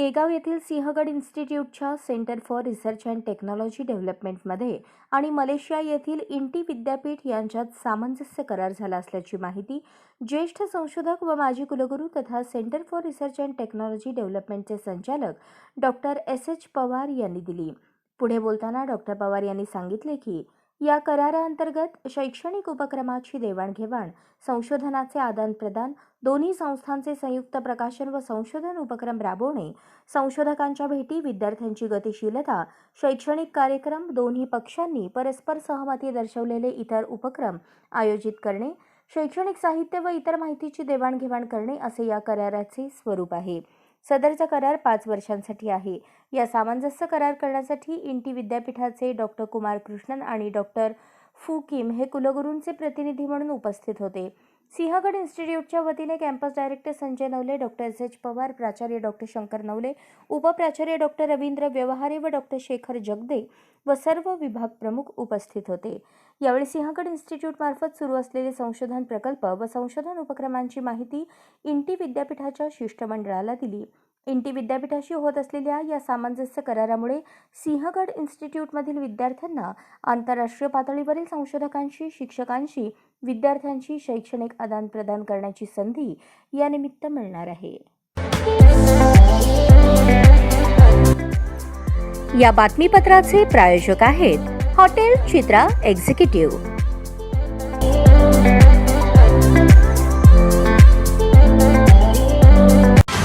केगाव येथील Sinhagad इन्स्टिट्यूटच्या center for research and technology डेव्हलपमेंटमध्ये आणि Malaysia येथील इंटी विद्यापीठ यांच्यात सामंजस्य करार झाला असल्याची माहिती ज्येष्ठ संशोधक व माजी कुलगुरू तथा center for research and technology डेव्हलपमेंटचे संचालक डॉक्टर एस एच पवार यांनी दिली. पुढे बोलताना डॉक्टर पवार यांनी सांगितले की या कराराअंतर्गत शैक्षणिक उपक्रमाची देवाणघेवाण संशोधनाचे आदानप्रदान दोन्ही संस्थांचे संयुक्त प्रकाशन व संशोधन उपक्रम राबवणे संशोधकांच्या भेटी विद्यार्थ्यांची गतिशीलता शैक्षणिक कार्यक्रम दोन्ही पक्षांनी परस्पर सहमती दर्शवलेले इतर उपक्रम आयोजित करणे शैक्षणिक साहित्य व इतर माहितीची देवाणघेवाण करणे असे या कराराचे स्वरूप आहे. सदरचा करार पाच वर्षांसाठी आहे. या सामंजस्य करार करण्यासाठी इंटी विद्यापीठाचे डॉक्टर कुमार कृष्णन आणि डॉक्टर फू किम हे कुलगुरूंचे प्रतिनिधी म्हणून उपस्थित होते. सिंहगड इन्स्टिट्यूटच्या वतीने campus director Sanjay Navale doctor S H Pawar प्राचार्य डॉक्टर शंकर नवले उपप्राचार्य डॉक्टर रवींद्र व्यवहारे व डॉक्टर शेखर जगदे व सर्व विभाग प्रमुख उपस्थित होते. यावेळी सिंहगड इन्स्टिट्यूटमार्फत सुरू असलेले संशोधन प्रकल्प व संशोधन उपक्रमांची माहिती इंटी विद्यापीठाच्या शिष्टमंडळाला दिली. इंटी विद्यापीठाशी होत असलेल्या या सामंजस्य करारामुळे सिंहगड इन्स्टिट्यूटमधील विद्यार्थ्यांना आंतरराष्ट्रीय पातळीवरील संशोधकांशी शिक्षकांशी विद्यार्थ्यांशी शैक्षणिक आदानप्रदान करण्याची संधी यानिमित्त मिळणार आहे. या बातमीपत्राचे प्रायोजक आहेत हॉटेल चित्रा एक्झिक्युटिव्ह.